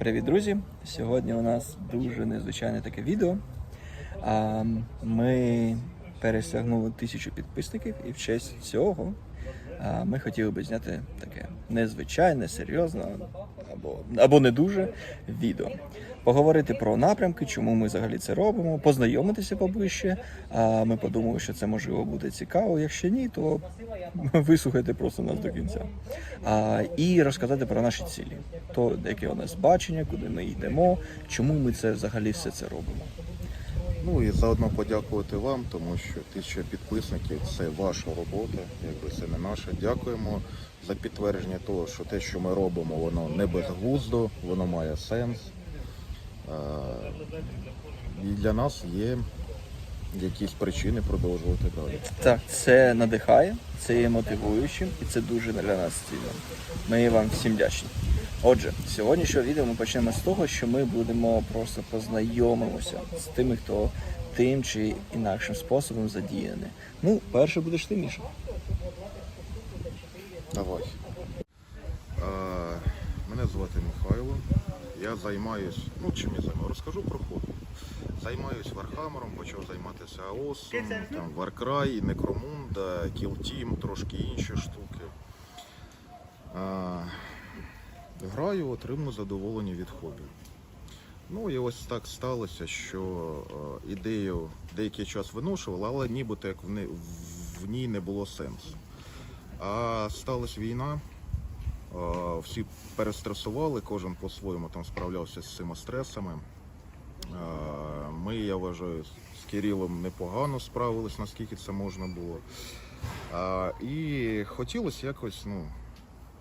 Привіт, друзі! Сьогодні у нас дуже незвичайне таке відео. Ми пересягнули тисячу підписників, і в честь цього ми хотіли би зняти таке незвичайне, серйозне або, або не дуже відео. Поговорити про напрямки, чому ми взагалі це робимо, познайомитися поближче. А ми подумали, що це можливо буде цікаво. Якщо ні, то вислухайте просто нас до кінця. А, і розказати про наші цілі, то яке у нас бачення, куди ми йдемо, чому ми це взагалі все це робимо. Ну і заодно подякувати вам, тому що тисяча підписників це ваша робота, якби це не наша. Дякуємо за підтвердження того, що те, що ми робимо, воно не безглуздо, воно має сенс. І для нас є якісь причини продовжувати далі. Так, це надихає, це є мотивуючим і це дуже для нас цінно. Ми вам всім вдячні. Отже, сьогоднішнього відео ми почнемо з того, що ми будемо просто познайомимося з тими, хто тим чи інакшим способом задіяний. Ну, перше будеш ти, Міша. Давай. Е, Мене звати Михайло. Я займаюсь, ну чим я займаюся? Розкажу про хобі. Займаюсь Вархамером, почав займатися АОСом, там Necromunda, Kill Team, трошки інші штуки. Е, Граю, отримую задоволення від хобі. Ну і ось так сталося, що е, ідею деякий час виношували, але нібито як в, не, в ній не було сенсу. А сталася війна, е, всі перестресували, кожен по-своєму там справлявся з цими стресами. Е, Ми, я вважаю, з Кирилом непогано справились, наскільки це можна було. І хотілося якось, ну,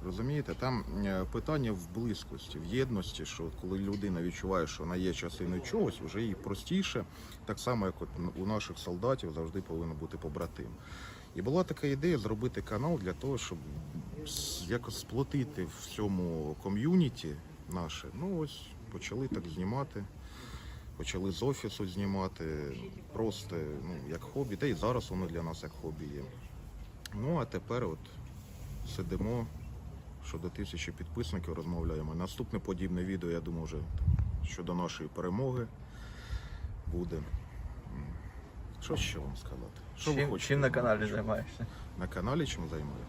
розумієте, там е, питання в близькості, в єдності, що коли людина відчуває, що вона є частиною чогось, вже їй простіше, так само, як от у наших солдатів завжди повинен бути побратим. І була така ідея зробити канал для того, щоб якось сплотити в цьому ком'юніті наше. Ну ось почали так знімати. Почали з офісу знімати, просто ну, як хобі, та й зараз воно для нас як хобі є. Ну а тепер от сидимо, що до тисячі підписників розмовляємо. Наступне подібне відео, я думаю, вже щодо нашої перемоги буде. Що ще вам сказати? Що ви Чим, хочете? чим на каналі займаєшся? На каналі чим займаю?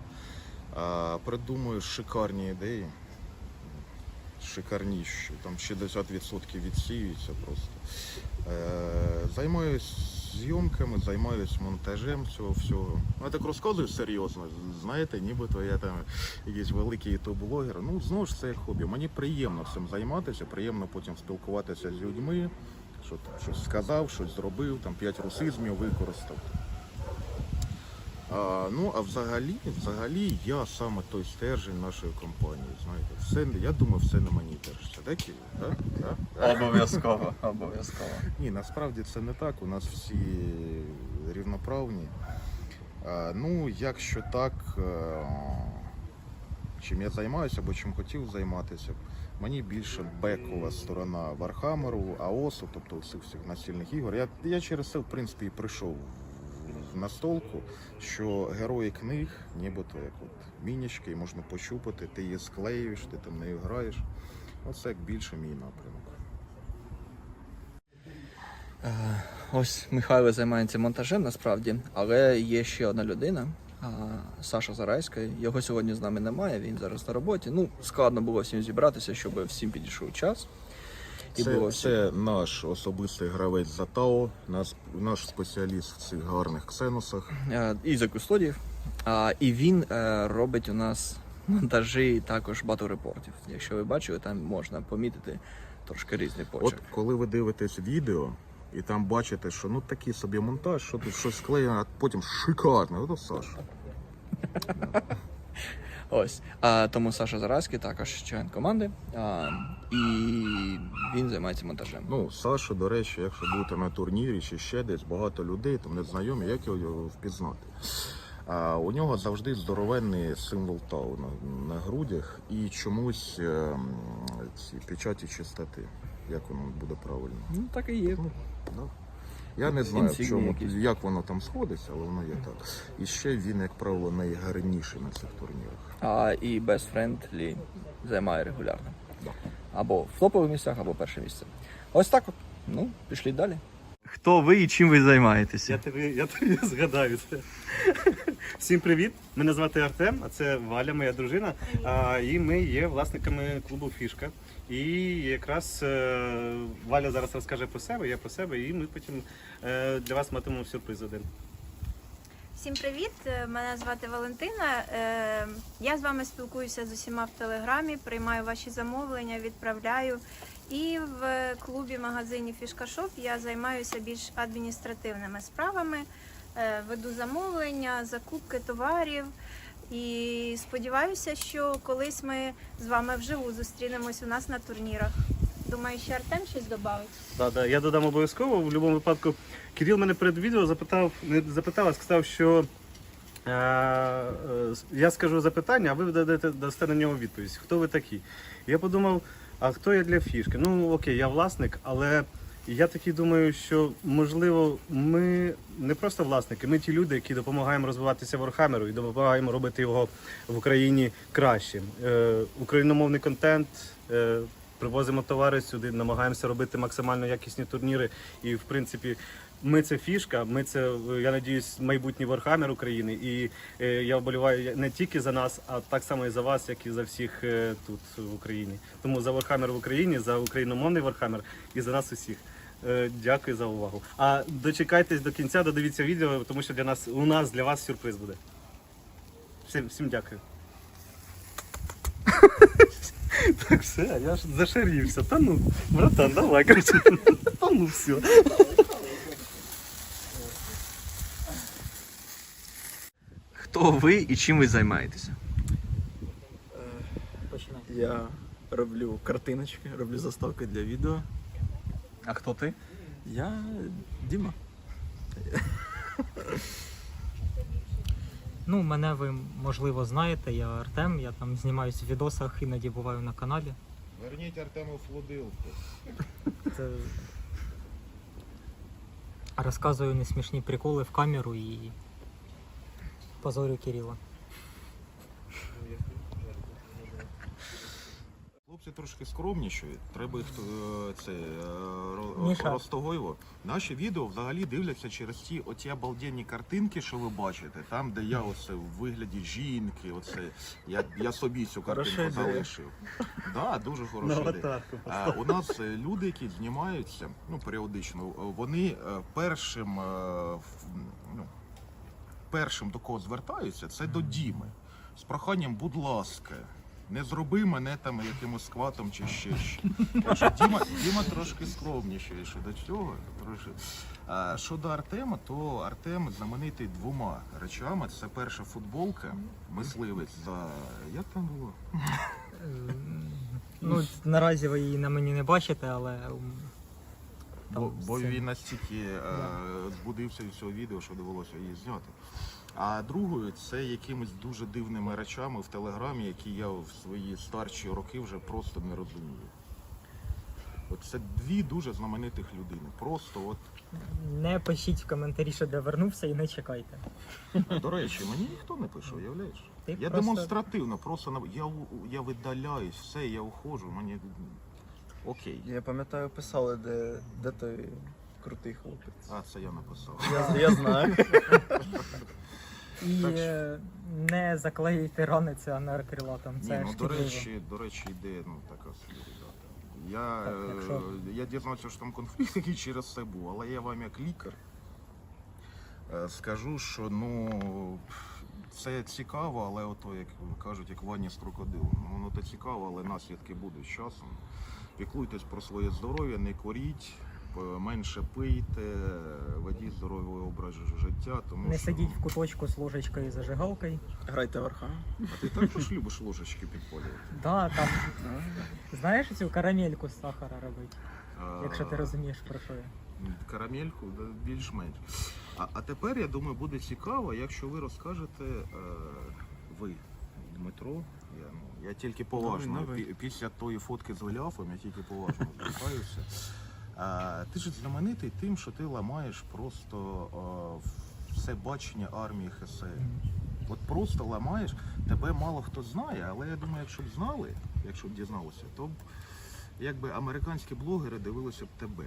А, придумую шикарні ідеї. Шикарніші. Там 60% відсіюється просто. Е, займаюсь зйомками, займаюсь монтажем цього всього. Ну, я так розказую серйозно, знаєте, нібито я там якийсь великий ютуб-блогер. Ну, знову ж це хобі. Мені приємно цим займатися, приємно потім спілкуватися з людьми, що там щось сказав, щось зробив, там п'ять русизмів використав. А, ну, а взагалі, взагалі, я саме той стержень нашої компанії. Знаєте, все, я думаю, все на мені держиться. Так, Кирил? Так? Так? Обов'язково, обов'язково. Ні, насправді це не так. У нас всі рівноправні. А, ну, якщо так, е, чим я займаюся або чим хотів займатися, мені більше бекова сторона Вархамеру, АОСу, тобто всіх всіх настільних ігор. Я, я через це, в принципі, і прийшов настолку, що герої книг, нібито як от мінічки, можна пощупати, ти її склеюєш, ти там нею граєш. Оце як більше мій напрямок. Е, Ось Михайло займається монтажем насправді, але є ще одна людина, Саша Зарайська. Його сьогодні з нами немає, він зараз на роботі. Ну, складно було всім зібратися, щоб всім підійшов час. І Це, було це наш особистий гравець за ТАО, наш, наш спеціаліст в цих гарних ксеносах. І за кустодів. І він е, робить у нас монтажі також батл-репортів. Якщо ви бачили, там можна помітити трошки різний От коли ви дивитесь відео і там бачите, що ну такий собі монтаж, що тут щось склеєно, а потім шикарно, ото Саша. Ось. А, тому Саша Заразький також член команди. А, і він займається монтажем. Ну, Саша, до речі, якщо будете на турнірі чи ще десь багато людей, там не знайомі, як його впізнати. А у нього завжди здоровенний символ Тау на, на грудях і чомусь е, ці печаті чистоти. Як воно буде правильно? Ну так і є. Ну, да. Я не знаю, в чому, як воно там сходиться, але воно є так. І ще він, як правило, найгарніший на цих турнірах. А і Best Friend Лі займає регулярно. Да. або в топових місцях, або перше місце. Ось так. от. Ну, пішли далі. Хто ви і чим ви займаєтеся? Я тобі, я тобі згадаю це. Всім привіт! Мене звати Артем, а це Валя, моя дружина. А, і ми є власниками клубу Фішка. І якраз е, Валя зараз розкаже про себе, я про себе, і ми потім е, для вас матимемо сюрприз один. Всім привіт! Е, Мене звати Валентина. Я з вами спілкуюся з усіма в телеграмі, приймаю ваші замовлення, відправляю. І в клубі магазині Фішкашоп я займаюся більш адміністративними справами, веду замовлення, закупки товарів. І сподіваюся, що колись ми з вами вживу зустрінемось у нас на турнірах. Думаю, ще Артем щось додавить. Да, да, я додам обов'язково. В будь-якому випадку Кирил мене перед відео запитав, не запитав, а сказав, що е, е, я скажу запитання, а ви дадете, дасте на нього відповідь. Хто ви такі? Я подумав, а хто я для фішки? Ну окей, я власник, але я таки думаю, що можливо ми не просто власники, ми ті люди, які допомагаємо розвиватися Warhammer і допомагаємо робити його в Україні кращим. Е, україномовний контент. Е, Привозимо товари сюди, намагаємося робити максимально якісні турніри. І в принципі, ми це фішка. Ми це я надіюсь, майбутній Warhammer України. І е, я вболіваю не тільки за нас, а так само і за вас, як і за всіх е, тут в Україні. Тому за Warhammer в Україні, за україномовний Warhammer і за нас усіх. Е, Дякую за увагу. А дочекайтесь до кінця, додивіться відео, тому що для нас у нас для вас сюрприз буде. Всім, всім дякую. Так все, я ж зашарівся. Та ну, братан, давай, короче. Та ну все. Хто ви і чим ви займаєтеся? Я роблю картиночки, роблю заставки для відео. А хто ти? Я Діма. Ну, мене ви можливо знаєте, я Артем, я там знімаюсь в відосах, іноді буваю на каналі. Верніть Артему флудилку. Це... Розказую несмішні приколи в камеру і позорю Кирила. Хлопці трошки скромніші, треба їх е, це е, розтогойво. Наші відео взагалі дивляться через ті оті обалденні картинки, що ви бачите, там, де я оце в вигляді жінки, оце я, я собі цю картинку залишив. Да, дуже хороша А, у нас е, люди, які знімаються, ну періодично, е, вони е, першим, е, ну, першим до кого звертаються, це до Діми. З проханням, будь ласка, не зроби мене там якимось скватом чи ще що. Діма, Діма трошки скромніший щодо цього. Трошки. А щодо Артема, то Артем знаменитий двома речами. Це перша футболка, мисливець за. Як там було? Е, Ну, наразі ви її на мені не бачите, але м, Бо, Там бо він настільки е, збудився від цього відео, що довелося її зняти. А другою це якимись дуже дивними речами в телеграмі, які я в свої старші роки вже просто не розумію. От це дві дуже знаменитих людини. Просто от не пишіть в коментарі, що я вернувся і не чекайте. до речі, мені ніхто не пише, уявляєш? Ти Я просто- демонстративно, просто я, у- я видаляюсь, все, я уходжу, мені окей. Я пам'ятаю, писали, де, де той крутий хлопець. А це я написав. Я, я знаю. І Так е, не заклеюйте рани ціанер крилатом. Це Ні, ну до речі, до речі, ідея ну така собі. Я, Так, е, якщо- я дізнався, що там конфлікт який через це був, але я вам як лікар е, скажу, що ну це цікаво, але ото, як кажуть, як ванні з крокодилом. Ну, Воно то цікаво, але наслідки будуть з часом. Піклуйтесь про своє здоров'я, не коріть, менше пийте, ведіть здоровий образ життя, тому Не що сидіть в куточку з ложечкою і зажигалкою. Грайте верха. а ти також любиш ложечки підпалювати. Да, там знаєш цю карамельку з сахара робити, якщо ти розумієш про що я. Карамельку, більш-менш. А, а тепер, я думаю, буде цікаво, якщо ви розкажете, е, ви, Дмитро, я, ну, я тільки поважно, Давай, давай. пі- після тої фотки з Голіафом, я тільки поважно звертаюся. Ти ж знаменитий тим, що ти ламаєш просто все бачення армії ХСР. От просто ламаєш, тебе мало хто знає, але я думаю, якщо б знали, якщо б дізналися, то б якби американські блогери дивилися б тебе.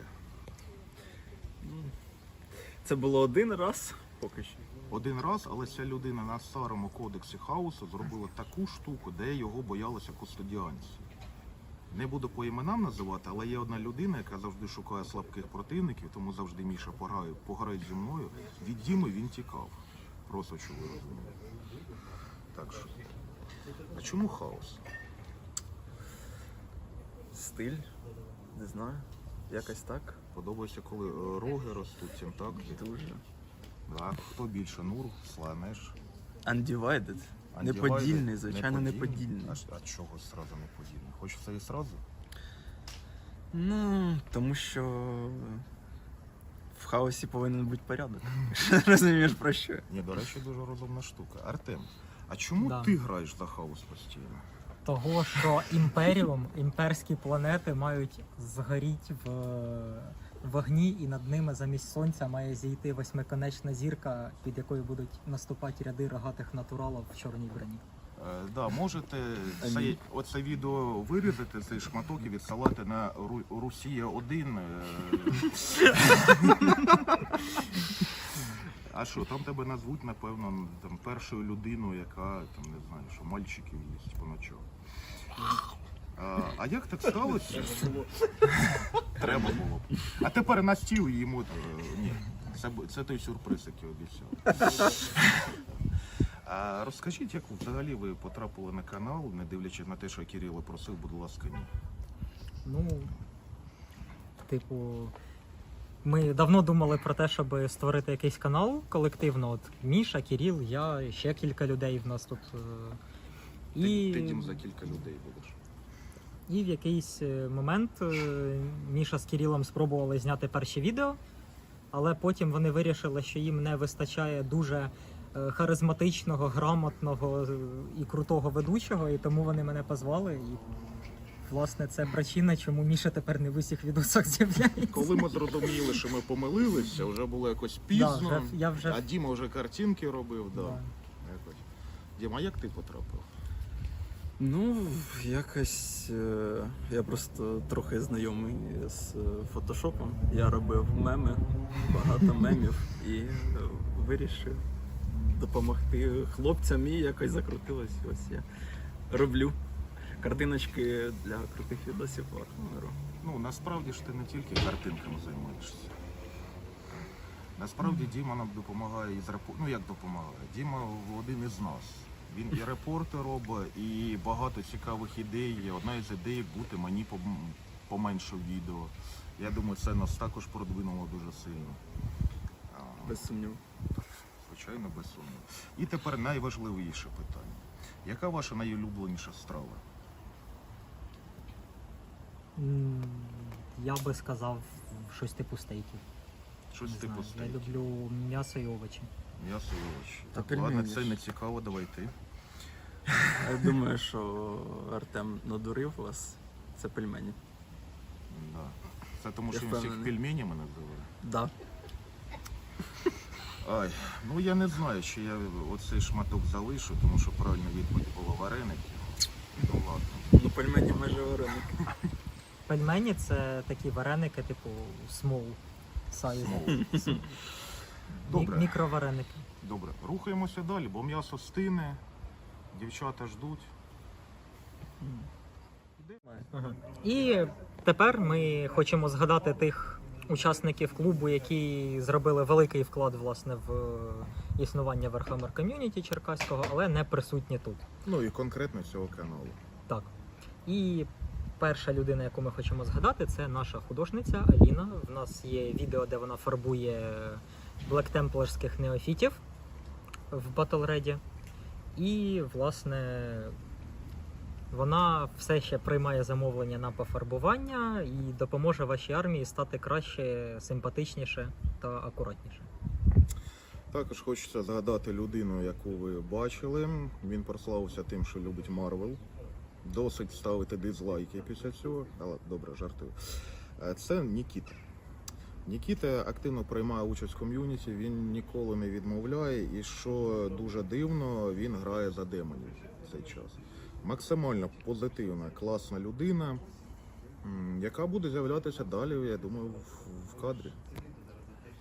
Це було один раз, поки що. Один раз, але ця людина на старому кодексі хаосу зробила таку штуку, де його боялися кустодіанці. Не буду по іменам називати, але є одна людина, яка завжди шукає слабких противників, тому завжди Міша пограє, пограє зі мною. Від Діми він тікав. Просто що ви розумієте. Так що. А чому хаос? Стиль, не знаю. Якось так. Подобається, коли е, роги ростуть, цим так? Дуже. Так, хто більше? Нур, Сланеш? Undivided. Неподільний, звичайно, неподільний. А, чого зразу неподільний? Хочеш все і зразу? Ну, тому що в хаосі повинен бути порядок. Розумієш про що? Ні, до речі, дуже розумна штука. Артем, а чому Да. ти граєш за хаос постійно? Того, що імперіум, імперські планети мають згоріти в е, вогні, і над ними замість сонця має зійти восьмиконечна зірка, під якою будуть наступати ряди рогатих натуралів в чорній броні. Е, да, можете Амінь. цей, оце відео вирізати, цей шматок і відсилати на Ру, Росія 1. А що, там тебе назвуть, напевно, там, першою людиною, яка там не знаю, що мальчиків їсть по ночам. А, а як так сталося? Треба було б. А тепер на стіл їмо. е, Ні, це, бу- це той сюрприз, який обіцяв. А розкажіть, як взагалі ви потрапили на канал, не дивлячись на те, що Кирило просив, будь ласка, ні. Ну, типу, ми давно думали про те, щоб створити якийсь канал колективно. От Міша, Кіріл, я, ще кілька людей в нас тут. е, Ти, ти дім за кілька людей будеш. І в якийсь е, момент е, Міша з Кірілом спробували зняти перші відео, але потім вони вирішили, що їм не вистачає дуже е, харизматичного, грамотного і крутого ведучого, і тому вони мене позвали. І власне це причина, чому Міша тепер не в усіх відосах з'являється. Коли ми зрозуміли, що ми помилилися, вже було якось пізно, Да, вже- я вже- а Діма вже картинки робив. Да. Да. Якось. Діма, як ти потрапив? Ну, якось е, я просто трохи знайомий з е, фотошопом. Я робив меми, багато мемів і е, вирішив допомогти хлопцям і якось закрутилось. Ось я роблю картиночки для крутих відосів по Архмеру. Ну, насправді ж ти не тільки картинками займаєшся. Насправді Діма нам допомагає із репо... Ну як допомагає? Діма один із нас. Він і репорти робить, і багато цікавих ідей. є. Одна із ідей бути мені поменше відео. Я думаю, це нас також продвинуло дуже сильно. Без сумніву. Звичайно, без сумніву. І тепер найважливіше питання. Яка ваша найулюбленіша страва? М, Я би сказав щось типу стейків. Щось Не типу знаю, Я стейків? люблю м'ясо і овочі. М'ясо і овочі. Та Так, ладно, пельмені це ж. не цікаво, давай ти. Я думаю, що Артем надурив вас. Це пельмені. Да. Це тому, Я що він всіх впевнений. пельменями називає. Да. Ай, ну я не знаю, чи я оцей шматок залишу, тому що правильна відповідь була вареники. Ну ладно. Ну, пельмені майже вареники. Пельмені це такі вареники, типу small size. Добре. Мікровареники. Добре, рухаємося далі, бо м'ясо стине, дівчата ждуть. І тепер ми хочемо згадати тих учасників клубу, які зробили великий вклад власне в існування Warhammer Community Черкаського, але не присутні тут. Ну і конкретно цього каналу. Так. І перша людина, яку ми хочемо згадати, це наша художниця Аліна. В нас є відео, де вона фарбує Templarських неофітів в Ready. І, власне, вона все ще приймає замовлення на пофарбування і допоможе вашій армії стати краще, симпатичніше та акуратніше. Також хочеться згадати людину, яку ви бачили. Він прославився тим, що любить Марвел. Досить ставити дизлайки після цього, але добре, жартую. Е, Це Нікіта. Нікіта активно приймає участь в ком'юніті, він ніколи не відмовляє, і що дуже дивно, він грає за демонів в цей час. Максимально позитивна, класна людина. яка буде з'являтися далі, я думаю, в, кадрі.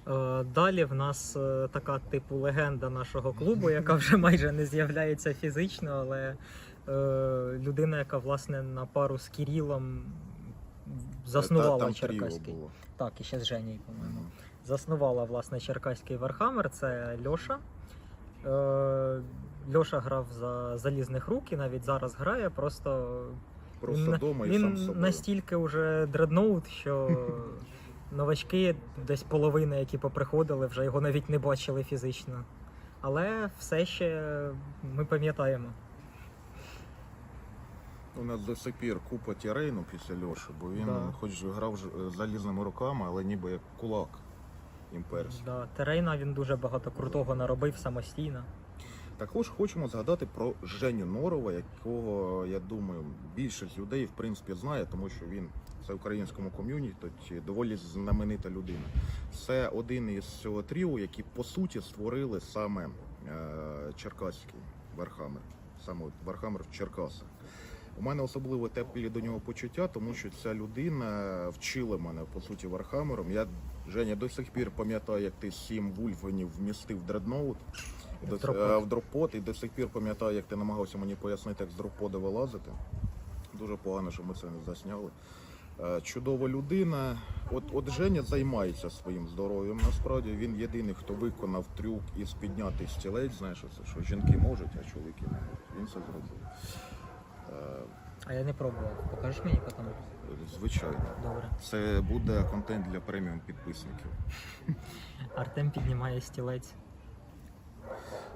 Е, Далі в нас е, така типу легенда нашого клубу, яка вже майже не з'являється фізично, але е, людина, яка власне на пару з Кірілом заснувала Черкаський. Так, і ще з Женєю, по-моєму. Мгм. Заснувала власне Черкаський Вархаммер, це Льоша. Е, Льоша грав за залізних рук і навіть зараз грає, просто Просто він, вдома і він сам собою. настільки вже дредноут, що новачки, десь половина, які поприходили, вже його навіть не бачили фізично. Але все ще ми пам'ятаємо. У нас до сих пір купа тірейну після Льоші, бо він Да. хоч грав ж- е, залізними руками, але ніби як кулак імперський. Да, Терейна він дуже багато крутого наробив самостійно. Також хочемо згадати про Женю Норова, якого я думаю більшість людей в принципі знає, тому що він це в українському ком'юніті доволі знаменита людина. Це один із цього тріо, які по суті створили саме е, Черкаський Вархаммер, саме от Вархаммер в Черкасах. У мене особливо теплі до нього почуття, тому що ця людина вчила мене по суті Вархаммером. Я Женя до сих пір пам'ятаю, як ти сім вульфганів вмістив в дредноут. До, е, в дроппод, і до сих пір пам'ятаю, як ти намагався мені пояснити, як з дропода вилазити. Дуже погано, що ми це не засняли. Е, Чудова людина. От, от Женя займається своїм здоров'ям. Насправді він єдиний, хто виконав трюк із підняти стілець. Знаєш, це що жінки можуть, а чоловіки не можуть. Він це зробив. А я не пробував. Покажеш мені потім? Звичайно. Добре. Це буде контент для преміум підписників. Артем піднімає стілець.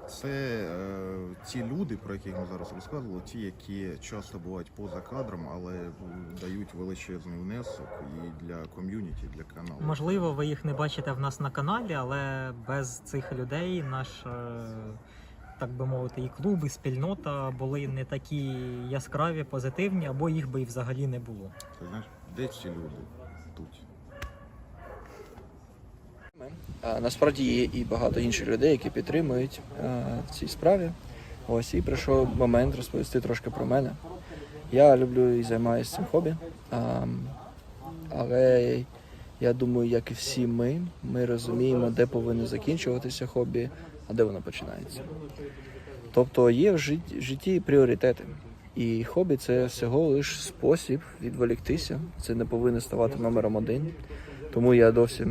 Це е, ті люди, про яких ми зараз розказували, ті, які часто бувають поза кадром, але дають величезний внесок і для ком'юніті, для каналу. Можливо, ви їх не бачите в нас на каналі, але без цих людей наш, е, так би мовити, і клуб, і спільнота були не такі яскраві, позитивні, або їх би і взагалі не було. Ти знаєш, де ці люди тут? А, насправді є і багато інших людей, які підтримують а, в цій справі. Ось і прийшов момент розповісти трошки про мене. Я люблю і займаюся цим хобі. А, але я думаю, як і всі ми, ми розуміємо, де повинно закінчуватися хобі, а де воно починається. Тобто є в житті пріоритети. І хобі це всього лиш спосіб відволіктися. Це не повинно ставати номером один. Тому я досі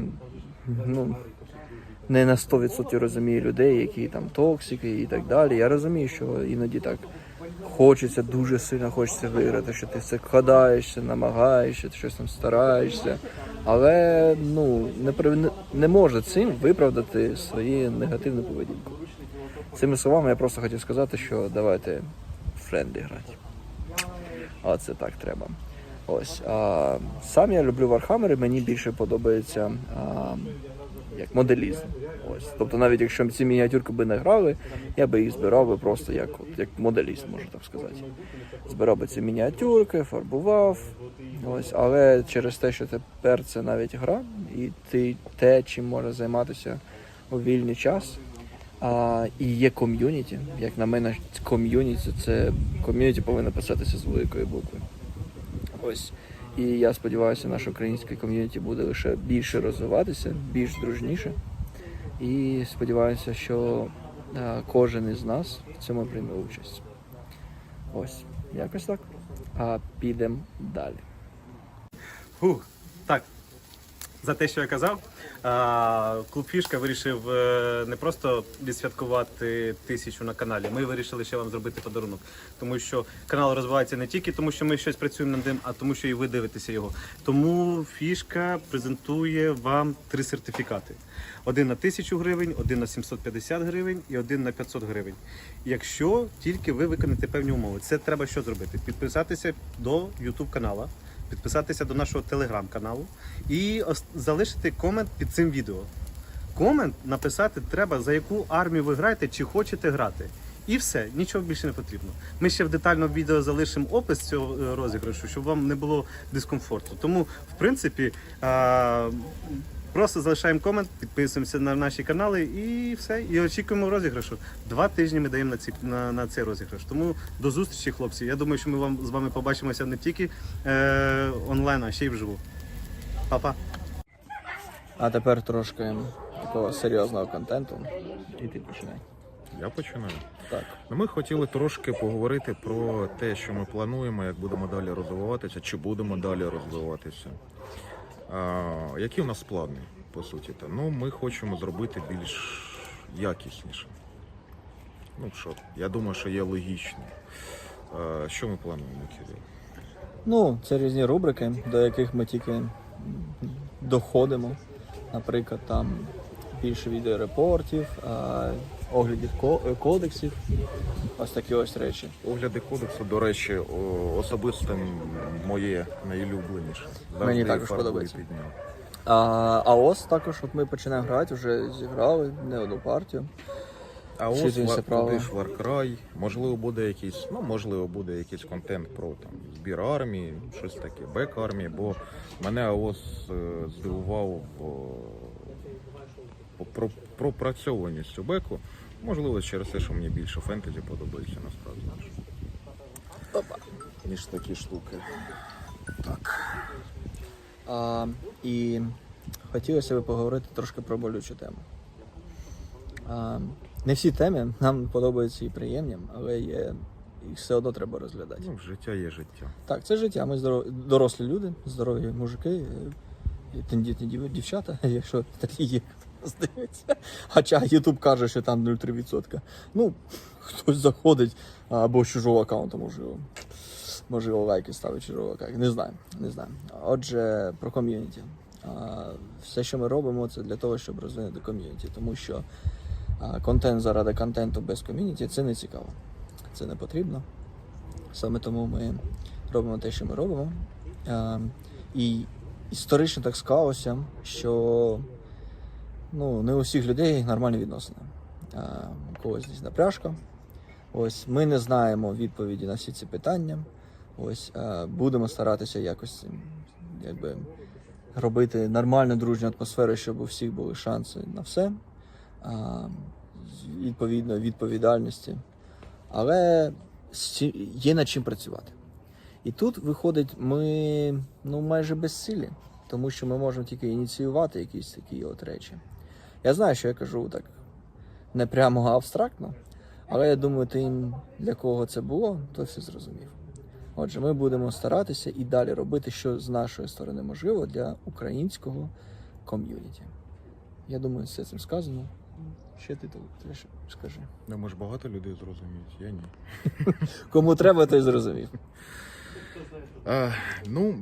ну, не на 100% розумію людей, які там токсики і так далі. Я розумію, що іноді так хочеться, дуже сильно хочеться виграти, що ти все кладаєшся, намагаєшся, ти щось там стараєшся. Але ну, не, не, може цим виправдати свою негативну поведінку. Цими словами я просто хотів сказати, що давайте френди грати. А це так треба. Ось. А, сам я люблю Вархаммери, мені більше подобається а, як моделізм. Ось. Тобто навіть якщо ці мініатюрки би не грали, я би їх збирав би просто як, от, як моделізм, можна так сказати. Збирав би ці мініатюрки, фарбував. Ось. Але через те, що тепер це навіть гра, і ти те, чим може займатися у вільний час. А, і є ком'юніті. Як на мене, ком'юніті це ком'юніті повинно писатися з великої букви. Ось. І я сподіваюся, наше українське ком'юніті буде лише більше розвиватися, більш дружніше. І сподіваюся, що кожен із нас в цьому прийме участь. Ось, якось так. А підемо далі. Фух. За те, що я казав, клуб Фішка вирішив е, не просто відсвяткувати тисячу на каналі. Ми вирішили ще вам зробити подарунок. Тому що канал розвивається не тільки тому, що ми щось працюємо над ним, а тому, що і ви дивитеся його. Тому фішка презентує вам три сертифікати: один на 1000 гривень, один на 750 гривень і один на 500 гривень. Якщо тільки ви виконаєте певні умови, це треба що зробити? Підписатися до YouTube канала підписатися до нашого телеграм-каналу і залишити комент під цим відео. Комент написати треба, за яку армію ви граєте, чи хочете грати. І все, нічого більше не потрібно. Ми ще в детальному відео залишимо опис цього е, розіграшу, щоб вам не було дискомфорту. Тому, в принципі, Просто залишаємо комент, підписуємося на наші канали і все. І очікуємо розіграшу. Два тижні ми даємо на, ці, на, на цей розіграш. Тому до зустрічі, хлопці. Я думаю, що ми вам з вами побачимося не тільки е, онлайн, а ще й вживу. Па-па. А тепер трошки такого серйозного контенту. І ти починай. Я починаю. Так. Ну, Ми хотіли трошки поговорити про те, що ми плануємо, як будемо далі розвиватися, чи будемо далі розвиватися. Які у нас плани, по суті? -то? Ну, ми хочемо зробити більш якісніше. Ну що, я думаю, що є логічно. Що ми плануємо, Кирил? Ну, це різні рубрики, до яких ми тільки доходимо. Наприклад, там більше відеорепортів, оглядів кодексів. Ось такі ось речі. Огляди кодексу, до речі, особисто моє найулюбленіше. Завжди Мені також подобається. А, а ось також от ми починаємо грати, вже зіграли не одну партію. А ось туди ж Far можливо, буде якийсь, ну можливо, буде якийсь контент про там збір армії, щось таке, бек армії, бо мене АОС е, здивував про пропрацьованістю беку. Можливо, через те, що мені більше фентезі подобається насправді. Ніж такі штуки. А, і хотілося б поговорити трошки про болючу тему. А, не всі теми нам подобаються і приємні, але є, їх все одно треба розглядати. Ну, життя є життя. Так, це життя. Ми здоров... дорослі люди, здорові мужики, е, тендітні дівчата, якщо такі є, здається. Хоча Ютуб каже, що там 0,3%. Ну, хтось заходить або з чужого аккаунту, можливо. Можливо, лайки ставить чужого аккаунту. Не знаю, не знаю. Отже, про ком'юніті. Все, що ми робимо, це для того, щоб розвинути ком'юніті, тому що контент заради контенту без ком'юніті це не цікаво. Це не потрібно. Саме тому ми робимо те, що ми робимо. І історично так склалося, що ну, не у всіх людей нормальні відносини. У когось десь напряжка. Ось ми не знаємо відповіді на всі ці питання. Ось будемо старатися якось якби, робити нормальну дружню атмосферу, щоб у всіх були шанси на все. Відповідно відповідальності. Але є над чим працювати. І тут виходить, ми ну, майже безсилі, тому що ми можемо тільки ініціювати якісь такі от речі. Я знаю, що я кажу так не прямо абстрактно, але я думаю, тим, для кого це було, то все зрозумів. Отже, ми будемо старатися і далі робити, що з нашої сторони можливо для українського ком'юніті. Я думаю, все цим сказано. Ще ти теж скажи. Ну, може, багато людей зрозуміють, я ні. Кому треба, той зрозумів. А, ну,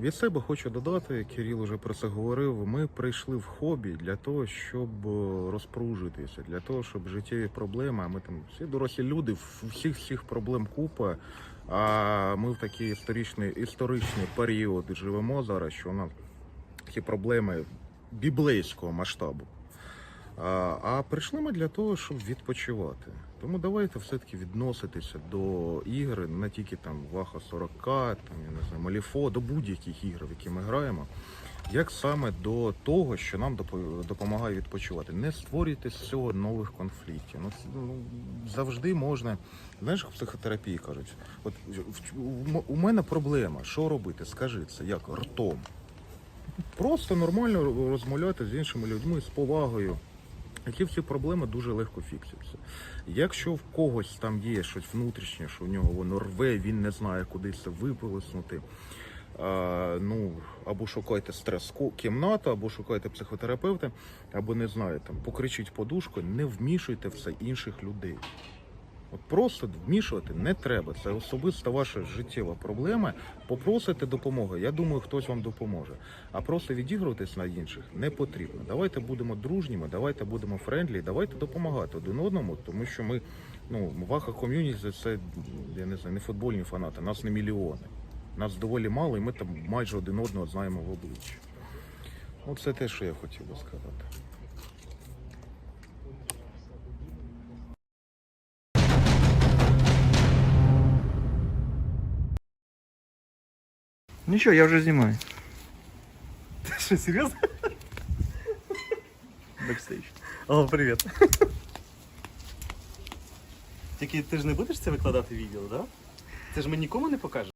від себе хочу додати, Кирил вже про це говорив. Ми прийшли в хобі для того, щоб е, розпружитися, для того, щоб життєві проблеми, а ми там всі дорослі люди, всіх всіх проблем купа. А ми в такий історичний, історичний період живемо зараз, що у нас такі проблеми біблейського масштабу. А, а прийшли ми для того, щоб відпочивати. Тому давайте все-таки відноситися до ігри, не тільки там Ваха 40, там, я не знаю, Маліфо, до будь-яких ігор, в які ми граємо, як саме до того, що нам допомагає відпочивати. Не створюйте з цього нових конфліктів. Ну, ну, завжди можна. Знаєш, в психотерапії кажуть, от у мене проблема, що робити? Скажи це як ртом. Просто нормально розмовляти з іншими людьми з повагою. Які всі проблеми дуже легко фіксуються. Якщо в когось там є щось внутрішнє, що в нього воно рве, він не знає, куди це виплеснути. А, ну, або шукайте стрес кімнату, або шукайте психотерапевта, або не знаю, там покричіть подушку, не вмішуйте все інших людей. От просто вмішувати не треба. Це особиста ваша життєва проблема. Попросите допомоги. Я думаю, хтось вам допоможе. А просто відігруватись на інших не потрібно. Давайте будемо дружніми, давайте будемо френдлі, давайте допомагати один одному, тому що ми, ну, Ваха ком'юніті це я не знаю, не футбольні фанати, нас не мільйони. Нас доволі мало, і ми там майже один одного знаємо в обличчя. Ну, це те, що я хотів би сказати. Ну Ничего, я уже знімаю. Ти що, серйозно? Бекстейдж. Алло, привет. Тільки ти ж не будешь це выкладывать видео. Да? Ты же мне никому не покажешь.